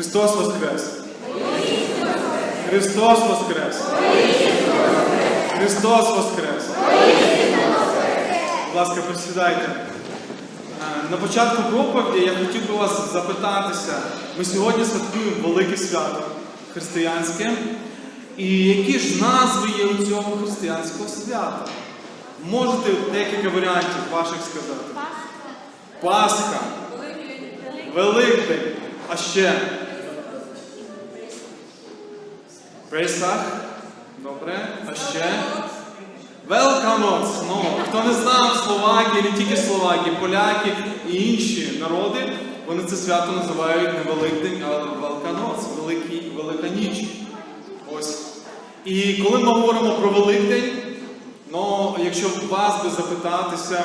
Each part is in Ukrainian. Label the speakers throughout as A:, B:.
A: Христос Воскрес! Христос Воскрес! Христос Воскрес! Будь ласка, присідайте. Е, На початку проповіді я хотів би вас запитатися. Ми сьогодні святкуємо велике свято християнське. І які ж назви є у цього християнського свята? Можете декілька варіантів ваших сказати? Пасха. Великдень. А ще? Песах. Добре. А ще? Великаноц. Ну, хто не знав Словакії, не тільки Словакії, поляки і інші народи, вони це свято називають не Великдень, а Великаноц, Великий, Велика ніч. Ось. І коли ми говоримо про Великдень, ну, якщо вас би запитатися,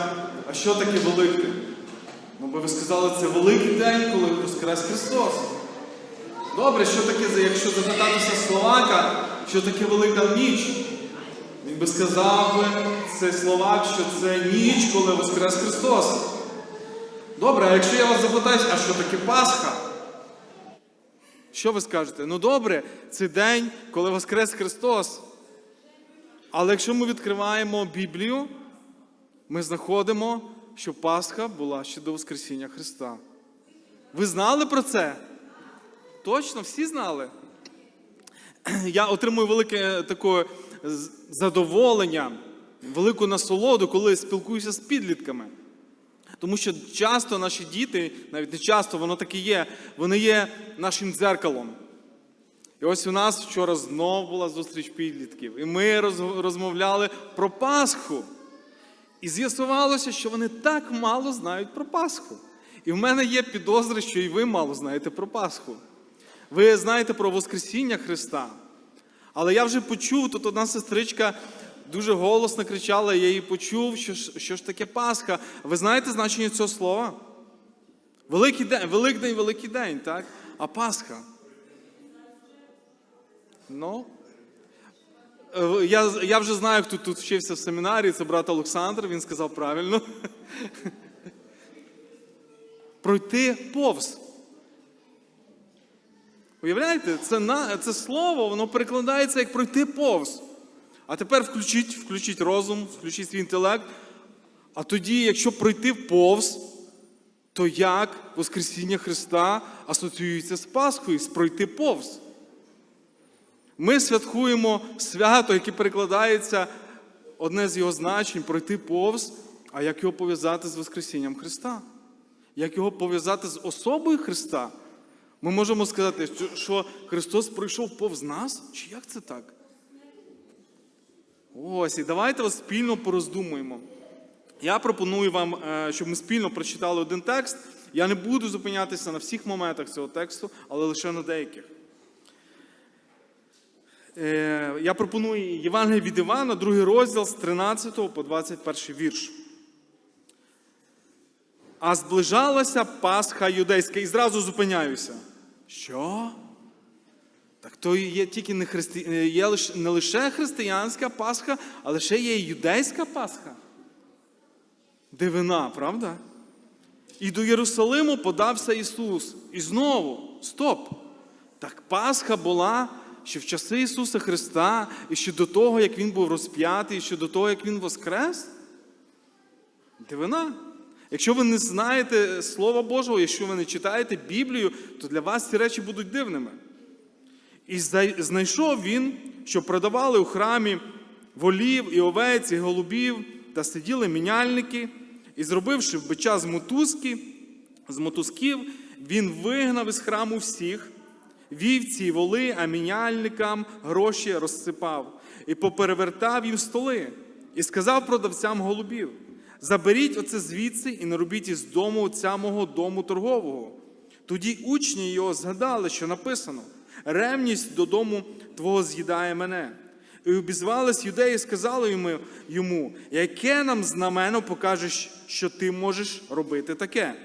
A: а що таке Великдень? Ну, ви сказали, це великий день, коли Воскрес Христос. Добре, що таке, якщо запитатися Словака, що таке Велика ніч? Він би сказав би, цей Словак, що це ніч, коли Воскрес Христос. Добре, а якщо я вас запитаю, а що таке Пасха? Що ви скажете? Ну добре, це день, коли Воскрес Христос. Але якщо ми відкриваємо Біблію, ми знаходимо, що Пасха була ще до Воскресіння Христа. Ви знали про це? Точно, всі знали. Я отримую велике е, таке задоволення, велику насолоду, коли спілкуюся з підлітками. Тому що часто наші діти, навіть не часто, воно так і є, вони є нашим дзеркалом. І ось у нас вчора знов була зустріч підлітків, і ми розмовляли про Пасху. І з'ясувалося, що вони так мало знають про Пасху. І в мене є підозри, що і ви мало знаєте про Пасху. Ви знаєте про Воскресіння Христа. Але я вже почув, тут одна сестричка дуже голосно кричала, я її почув, що ж, що ж таке Пасха. Ви знаєте значення цього слова? Великий день, Великдень, Великий день, так? А Пасха. Ну, Я, я вже знаю, хто тут вчився в семінарі, це брат Олександр, він сказав правильно. Пройти повз. Уявляєте, це, на, це слово, воно перекладається як пройти повз. А тепер включіть, включіть розум, включіть свій інтелект. А тоді, якщо пройти повз, то як Воскресіння Христа асоціюється з Пасхою, з пройти повз? Ми святкуємо свято, яке перекладається одне з його значень пройти повз, а як його пов'язати з Воскресінням Христа? Як його пов'язати з особою Христа? Ми можемо сказати, що- Христос пройшов повз нас? Чи як це так? Ось, і давайте спільно пороздумуємо. Я пропоную вам, е, щоб ми спільно прочитали один текст. Я не буду зупинятися на всіх моментах цього тексту, але лише на деяких. Е, Я пропоную Євангеліє від Івана, другий розділ з 13 по 21 вірш. А зближалася Пасха юдейська. І зразу зупиняюся. Що? Так то є тільки не, христи... е, є не лише християнська Пасха, а лише є і юдейська Пасха. Дивина, правда? І до Єрусалиму подався Ісус. І знову, стоп! Так Пасха була ще в часи Ісуса Христа, і ще до того, як Він був розп'ятий, і ще до того, як Він воскрес? Дивина. Якщо ви не знаєте Слова Божого, якщо ви не читаєте Біблію, то для вас ці речі будуть дивними. І знайшов він, що продавали у храмі волів і овець, і голубів, та сиділи міняльники, і зробивши бича з мотузки, з мотузків, він вигнав із храму всіх, вівці й воли, а міняльникам гроші розсипав, і поперевертав їм столи, і сказав продавцям голубів: Заберіть оце звідси і не робіть із дому отця мого дому торгового. Тоді учні його згадали, що написано: ревність додому твого з'їдає мене. І обізвались юдеї і сказали йому, яке нам знамено покажеш, що ти можеш робити таке.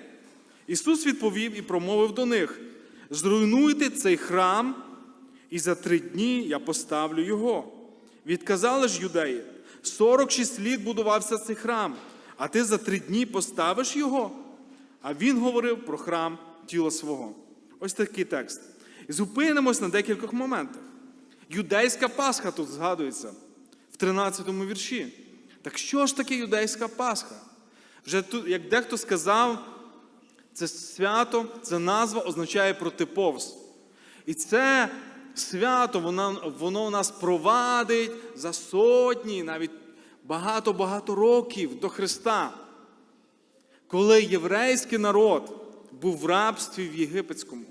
A: Ісус відповів і промовив до них: зруйнуйте цей храм, і за три дні я поставлю його. Відказали ж юдеї: 46 літ будувався цей храм, а ти за три дні поставиш його. А він говорив про храм тіла свого. Ось такий текст. І зупинимось на декількох моментах. Юдейська Пасха тут згадується в 13 вірші. Так що ж таке юдейська Пасха? Вже тут, як дехто сказав, це свято, це назва означає протиповз. І це свято, воно, воно нас провадить за сотні, навіть багато-багато років до Христа, коли єврейський народ був в рабстві в єгипетському.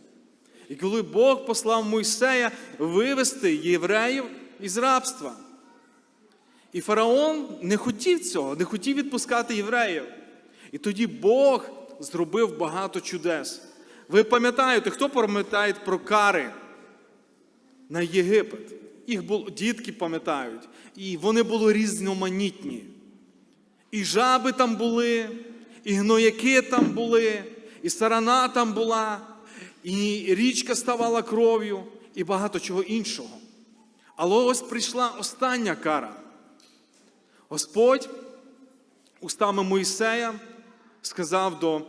A: І коли Бог послав Мойсея вивести євреїв із рабства. І фараон не хотів цього, не хотів відпускати євреїв. І тоді Бог зробив багато чудес. Ви пам'ятаєте, хто пам'ятає про кари на Єгипет? Їх було, дітки пам'ятають. І вони були різноманітні. І жаби там були, і гнояки там були, і сарана там була, і річка ставала кров'ю, і багато чого іншого. Але ось прийшла остання кара. Господь устами Моїсея сказав до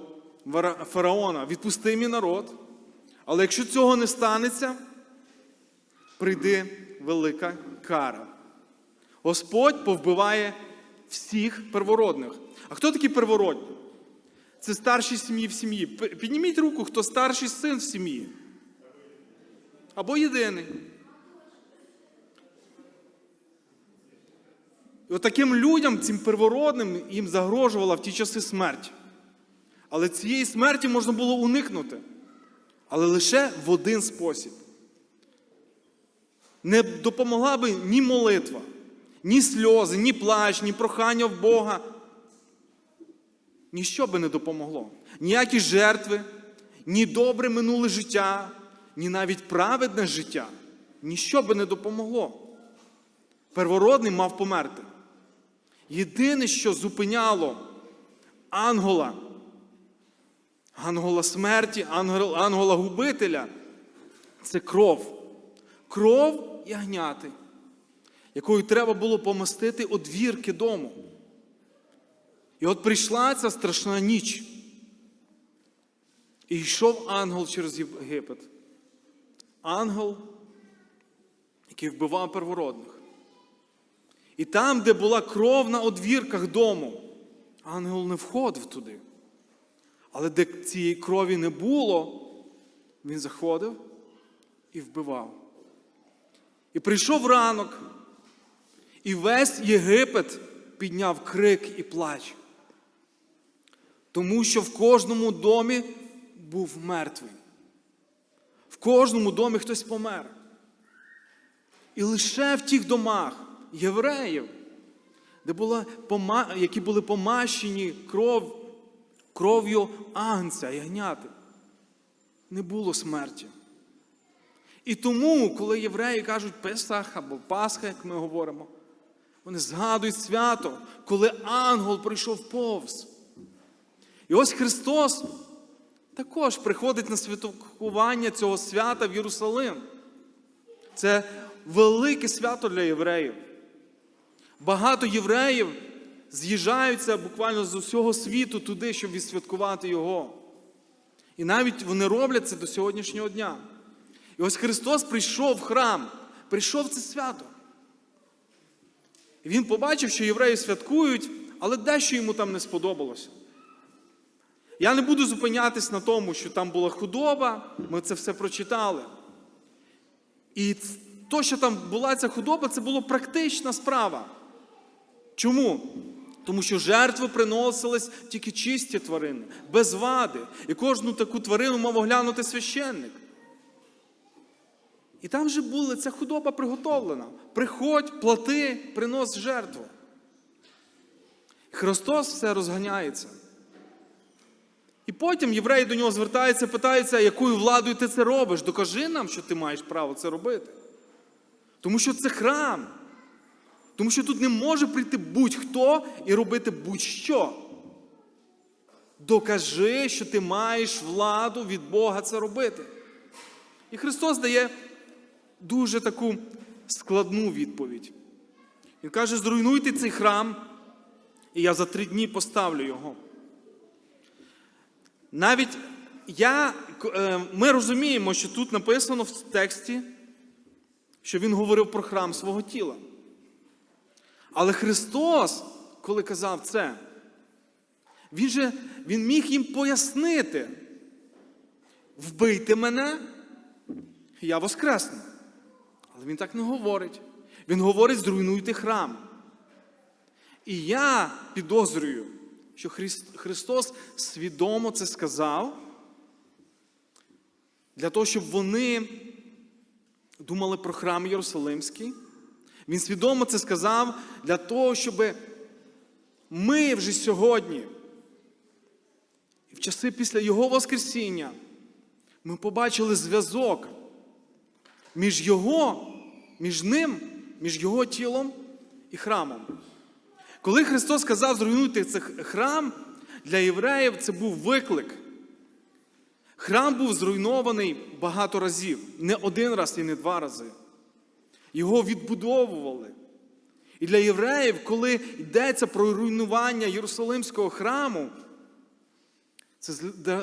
A: фараона: відпусти мій народ, але якщо цього не станеться, прийде велика кара. Господь повбиває всіх первородних. А хто такі первородні? Це старші сім'ї в сім'ї. Підніміть руку, хто старший син в сім'ї. Або єдиний. І от таким людям, цим первородним, їм загрожувала в ті часи смерть. Але цієї смерті можна було уникнути. Але лише в один спосіб. Не допомогла би ні молитва, ні сльози, ні плач, ні прохання в Бога. Ніщо би не допомогло. Ніякі жертви, ні добре минуле життя, ні навіть праведне життя. Ніщо би не допомогло. Первородний мав померти. Єдине, що зупиняло ангела, ангела смерті, ангел- ангела-губителя, це кров. Кров ягняти, якою треба було помастити одвірки дому. І от прийшла ця страшна ніч. І йшов ангел через Єгипет. Ангел, який вбивав первородних. І там, де була кров на одвірках дому, ангел не входив туди. Але де цієї крові не було, він заходив і вбивав. І прийшов ранок, і весь Єгипет підняв крик і плач. Тому що в кожному домі був мертвий. В кожному домі хтось помер. І лише в тих домах євреїв, де була, які були помащені кров, кров'ю агнця, ягняти, не було смерті. І тому, коли євреї кажуть Песах або Пасха, як ми говоримо, вони згадують свято, коли ангел прийшов повз. І ось Христос також приходить на святкування цього свята в Єрусалим. Це велике свято для євреїв. Багато євреїв з'їжджаються буквально з усього світу туди, щоб відсвяткувати його. І навіть вони роблять це до сьогоднішнього дня. І ось Христос прийшов в храм, прийшов це свято. І Він побачив, що євреї святкують, але дещо йому там не сподобалося. Я не буду зупинятись на тому, що там була худоба, ми це все прочитали. І то, що там була ця худоба, це була практична справа. Чому? Тому що жертви приносились тільки чисті тварини, без вади. І кожну таку тварину мав оглянути священник. І там же була ця худоба приготовлена. Приходь, плати, принос жертву. Христос все розганяється. І потім євреї до нього звертаються, питаються, якою владою ти це робиш? Докажи нам, що ти маєш право це робити. Тому що це храм. Тому що тут не може прийти будь-хто і робити будь-що. Докажи, що ти маєш владу від Бога це робити. І Христос дає дуже таку складну відповідь. Він каже: зруйнуйте цей храм, і я за три дні поставлю його. Навіть я, е, ми розуміємо, що тут написано в тексті, що Він говорив про храм свого тіла. Але Христос, коли казав це, Він же він міг їм пояснити: вбийте мене, я воскресну. Але він так не говорить. Він говорить, зруйнуйте храм. І я підозрюю, що Христос свідомо це сказав для того, щоб вони думали про храм Єрусалимський. Він свідомо це сказав для того, щоб ми вже сьогодні, в часи після Його Воскресіння, ми побачили зв'язок між Його, між ним, між Його тілом і храмом. Коли Христос сказав зруйнуйте цей храм, для євреїв це був виклик. Храм був зруйнований багато разів, не один раз і не два рази. Його відбудовували. І для євреїв, коли йдеться про руйнування Єрусалимського храму, це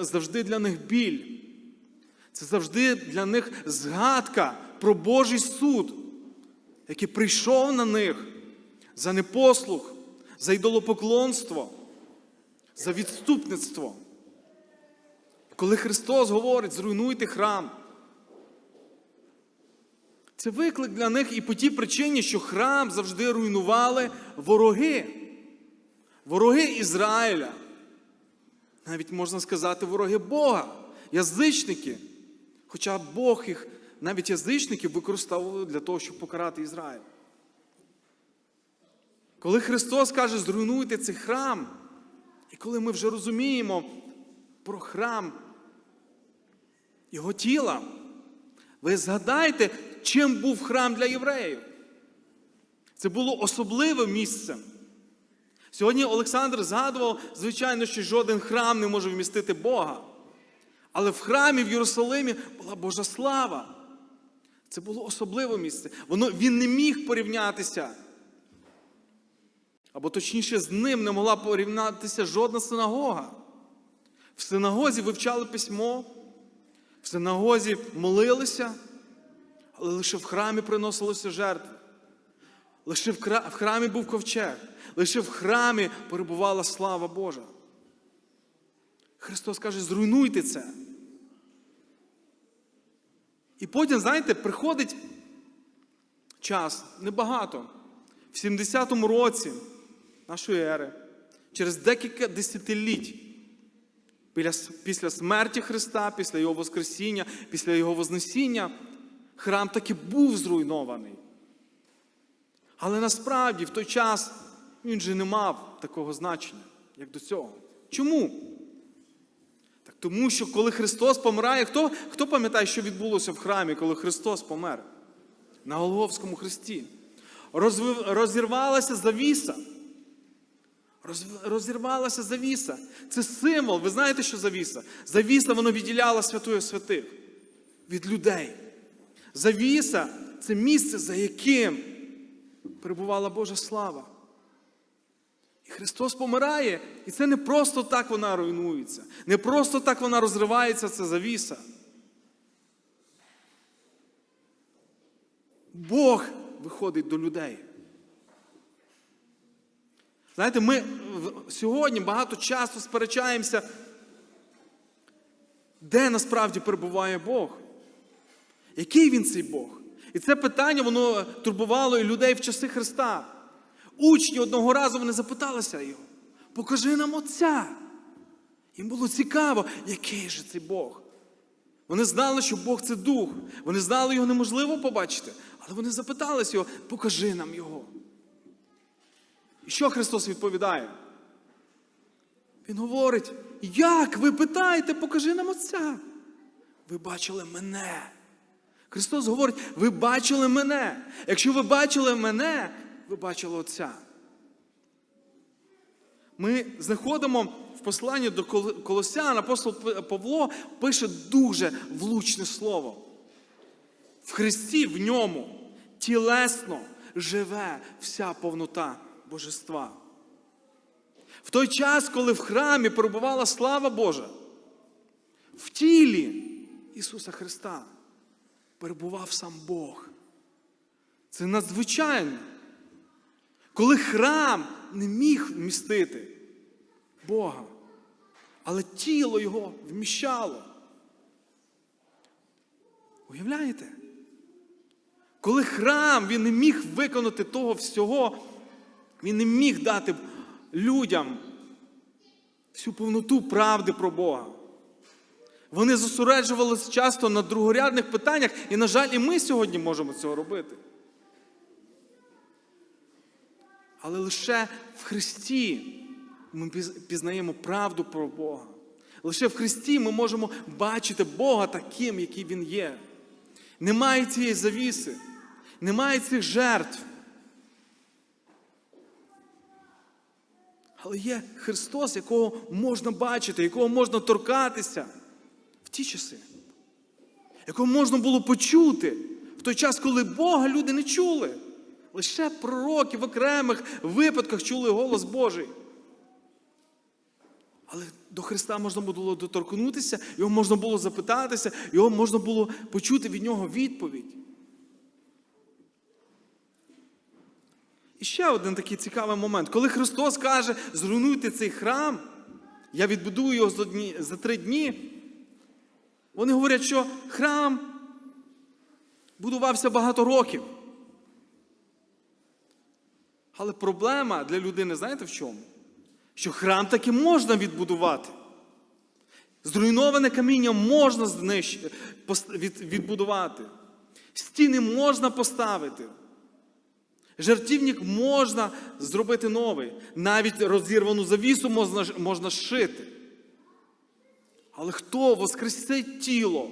A: завжди для них біль. Це завжди для них згадка про Божий суд, який прийшов на них за непослух, за ідолопоклонство, за відступництво. Коли Христос говорить, зруйнуйте храм, це виклик для них і по тій причині, що храм завжди руйнували вороги. Вороги Ізраїля. Навіть можна сказати, вороги Бога, язичники. Хоча Бог їх, навіть язичників, використовували для того, щоб покарати Ізраїль. Коли Христос каже, зруйнуйте цей храм, і коли ми вже розуміємо про храм Його тіла, ви згадайте, чим був храм для євреїв. Це було особливе місце. Сьогодні Олександр згадував, звичайно, що жоден храм не може вмістити Бога. Але в храмі в Єрусалимі була Божа слава. Це було особливе місце. Воно, він не міг порівнятися. Або точніше, з ним не могла порівнятися жодна синагога. В синагозі вивчали письмо, в синагозі молилися, але лише в храмі приносилися жертви. Лише в храмі був ковчег, лише в храмі перебувала слава Божа. Христос каже, зруйнуйте це. І потім, знаєте, приходить час, небагато, в 70-му році нашої ери, через декілька десятиліть, після смерті Христа, після Його Воскресіння, після Його Вознесіння, храм таки був зруйнований. Але насправді в той час він же не мав такого значення, як до цього. Чому? Тому що коли Христос помирає, хто, хто пам'ятає, що відбулося в храмі, коли Христос помер? На Голговському хресті. Розвив, розірвалася завіса. Розв- розірвалася завіса. Це символ. Ви знаєте, що завіса? Завіса воно відділяла святої святих від людей. Завіса це місце, за яким перебувала Божа слава. І Христос помирає, і це не просто так вона руйнується, не просто так вона розривається, це завіса. Бог виходить до людей. Знаєте, ми сьогодні багато часу сперечаємося, де насправді перебуває Бог. Який він цей Бог? І це питання воно турбувало і людей в часи Христа. Учні одного разу вони запиталися його: покажи нам Отця. Їм було цікаво, який же цей Бог. Вони знали, що Бог це дух. Вони знали, його неможливо побачити, але вони запиталися його, покажи нам його. І що Христос відповідає? Він говорить: як ви питаєте, покажи нам Отця? Ви бачили мене. Христос говорить, ви бачили мене. Якщо ви бачили мене, ви бачили Отця. Ми знаходимо в посланні до Колосян, апостол Павло пише дуже влучне слово. В Христі в ньому тілесно живе вся повнота Божества. В той час, коли в храмі перебувала слава Божа, в тілі Ісуса Христа перебував сам Бог. Це надзвичайно. Коли храм не міг вмістити Бога, але тіло його вміщало. Уявляєте? Коли храм він не міг виконати того всього, він не міг дати людям всю повноту правди про Бога. Вони зосереджувалися часто на другорядних питаннях, і, на жаль, і ми сьогодні можемо цього робити. Але лише в Христі ми пізнаємо правду про Бога. Лише в Христі ми можемо бачити Бога таким, який Він є. Немає цієї завіси, немає цих жертв. Але є Христос, якого можна бачити, якого можна торкатися в ті часи, якого можна було почути в той час, коли Бога люди не чули. Лише пророки в окремих випадках чули голос Божий. Але до Христа можна було доторкнутися, його можна було запитатися, його можна було почути від нього відповідь. І ще один такий цікавий момент. Коли Христос каже, зруйнуйте цей храм, я відбудую його за, три дні. Вони говорять, що храм будувався багато років. Але проблема для людини, знаєте в чому? Що храм таки можна відбудувати. Зруйноване каміння можна відбудувати. Стіни можна поставити. Жертівник можна зробити новий. Навіть розірвану завісу можна, можна зшити. Але хто воскресить тіло?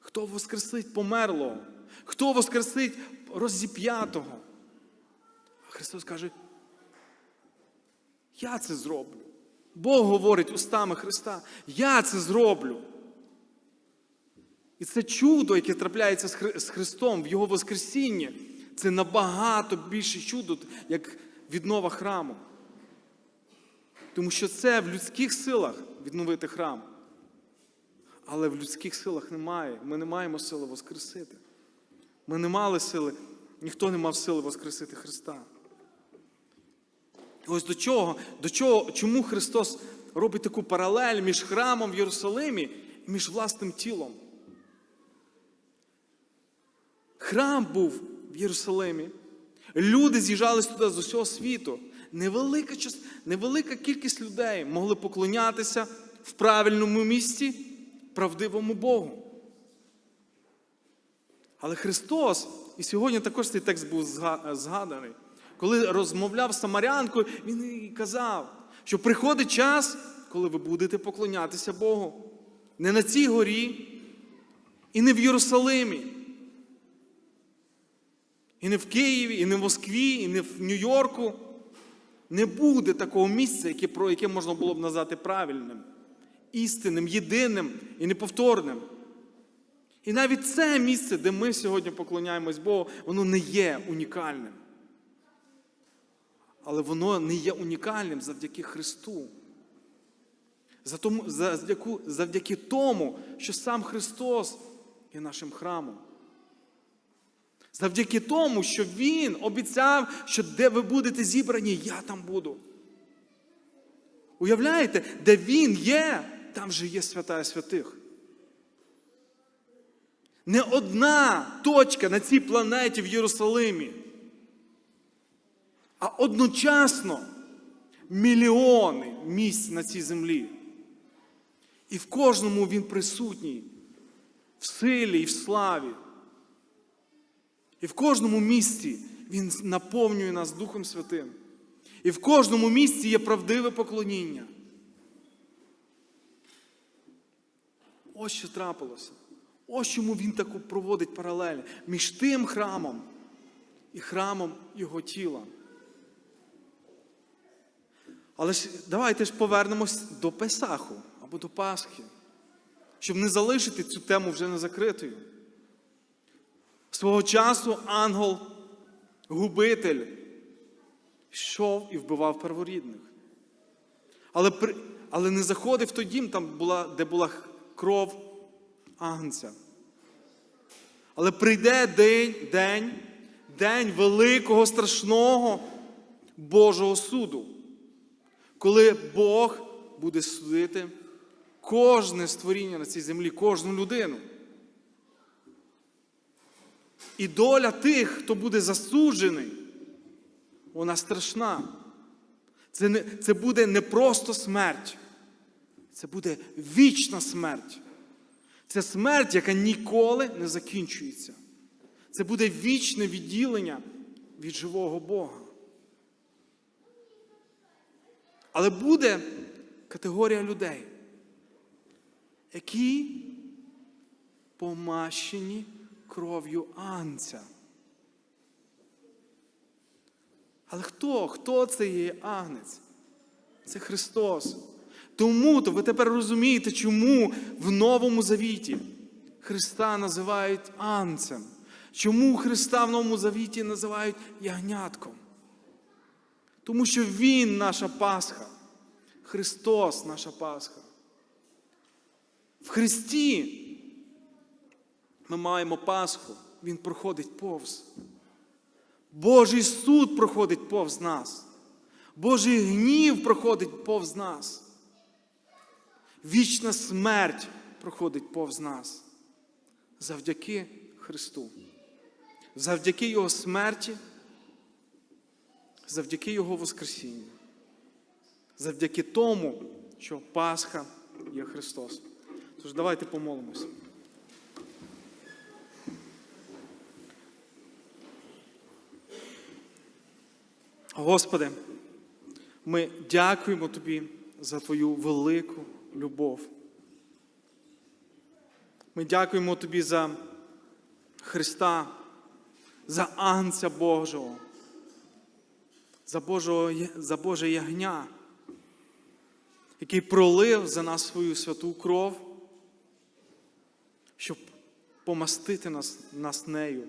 A: Хто воскресить померлого? Хто воскресить розіп'ятого? Христос каже, я це зроблю. Бог говорить устами Христа, я це зроблю. І це чудо, яке трапляється з Христом в Його Воскресінні, це набагато більше чудо, як віднова храму. Тому що це в людських силах відновити храм. Але в людських силах немає. Ми не маємо сили Воскресити. Ми не мали сили, ніхто не мав сили Воскресити Христа. Ось до чого, до чого, чому Христос робить таку паралель між храмом в Єрусалимі і між власним тілом. Храм був в Єрусалимі. Люди з'їжджались туди з усього світу. Невелика, невелика кількість людей могли поклонятися в правильному місці правдивому Богу. Але Христос, і сьогодні також цей текст був згаданий, коли розмовляв з Самарянкою, він їй казав, що приходить час, коли ви будете поклонятися Богу. Не на цій горі, і не в Єрусалимі, і не в Києві, і не в Москві, і не в Нью-Йорку. Не буде такого місця, яке, про яке можна було б назвати правильним, істинним, єдиним і неповторним. І навіть це місце, де ми сьогодні поклоняємось Богу, воно не є унікальним. Але воно не є унікальним завдяки Христу. Завдяки, тому, що сам Христос є нашим храмом. Завдяки тому, що Він обіцяв, що де ви будете зібрані, я там буду. Уявляєте, де Він є, там же є свята святих. Не одна точка на цій планеті в Єрусалимі, а одночасно мільйони місць на цій землі. І в кожному він присутній в силі і в славі. І в кожному місці Він наповнює нас Духом Святим. І в кожному місці є правдиве поклоніння. Ось що трапилося. Ось чому він таку проводить паралель між тим храмом і храмом Його тіла. Але ж давайте ж повернемось до Песаху або до Пасхи, щоб не залишити цю тему вже не закритою. Свого часу ангел, губитель, йшов і вбивав перворідних. Але, при- але не заходив в той дім, там була, де була кров агнця. Але прийде день, день, день великого, страшного Божого суду, коли Бог буде судити кожне створіння на цій землі, кожну людину. І доля тих, хто буде засуджений, вона страшна. Це, не, це буде не просто смерть, це буде вічна смерть. Це смерть, яка ніколи не закінчується. Це буде вічне відділення від живого Бога. Але буде категорія людей, які помащені кров'ю анця. Але хто? Хто це є агнець? Це Христос. Тому то ви тепер розумієте, чому в Новому Завіті Христа називають анцем. Чому Христа в Новому Завіті називають ягнятком? Тому що Він наша Пасха. Христос наша Пасха. В Христі ми маємо Пасху, Він проходить повз. Божий суд проходить повз нас. Божий гнів проходить повз нас. Вічна смерть проходить повз нас. Завдяки Христу. Завдяки Його смерті, завдяки Його Воскресінню. Завдяки тому, що Пасха є Христос. Тож давайте помолимося. Господи, ми дякуємо Тобі за Твою велику любов. Ми дякуємо Тобі за Христа, за Анця Божого, за, Божого, за Боже ягня, який пролив за нас свою святу кров, щоб помастити нас, нас нею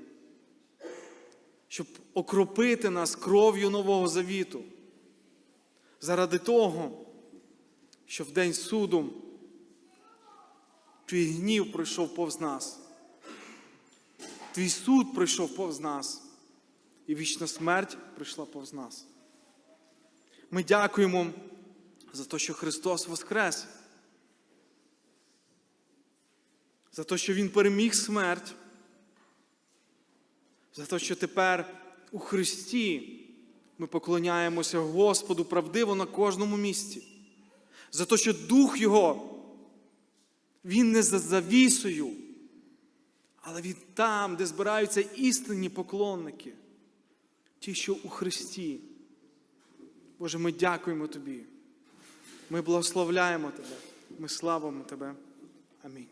A: щоб окропити нас кров'ю Нового Завіту. Заради того, що в день суду твій гнів пройшов повз нас. Твій суд пройшов повз нас, і вічна смерть прийшла повз нас. Ми дякуємо за те, що Христос Воскрес, за те, що Він переміг смерть за те, що тепер у Христі ми поклоняємося Господу правдиво на кожному місці. За те, що Дух Його, Він не за завісою, але Він там, де збираються істинні поклонники, ті, що у Христі. Боже, ми дякуємо Тобі. Ми благословляємо Тебе, ми славимо Тебе. Амінь.